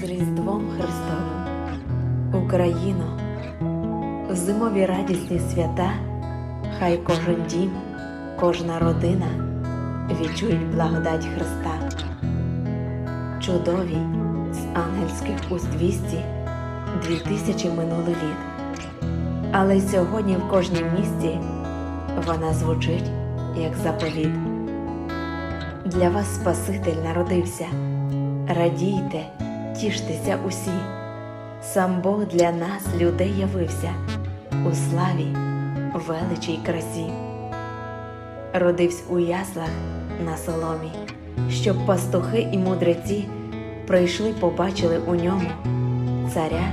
з Різдвом Христовим, Україно, в зимові радісні свята, хай кожен дім, кожна родина відчують благодать Христа. Чудові з ангельських уст вісті дві тисячі минуло літ. Але сьогодні в кожнім місті вона звучить як заповіт. Для вас Спаситель народився. Радійте, тіштеся усі. Сам Бог для нас, людей, явився у славі, величі й красі. Родився у яслах на соломі, щоб пастухи і мудреці прийшли, побачили у ньому царя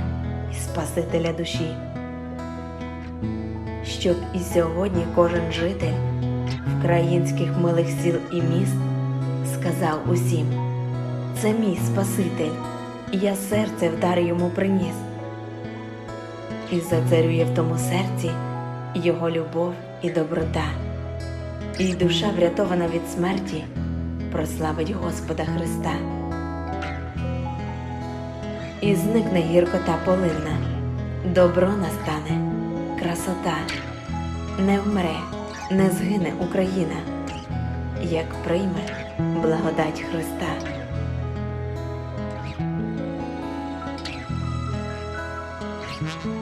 і Спасителя душі. Щоб і сьогодні кожен житель українських милих сіл і міст сказав усім. Це мій Спаситель, я серце в дар йому приніс. І зацарює в тому серці його любов і доброта, і душа, врятована від смерті, прославить Господа Христа. І зникне гіркота полинна, добро настане, красота, не вмре, не згине Україна, як прийме благодать Христа. You.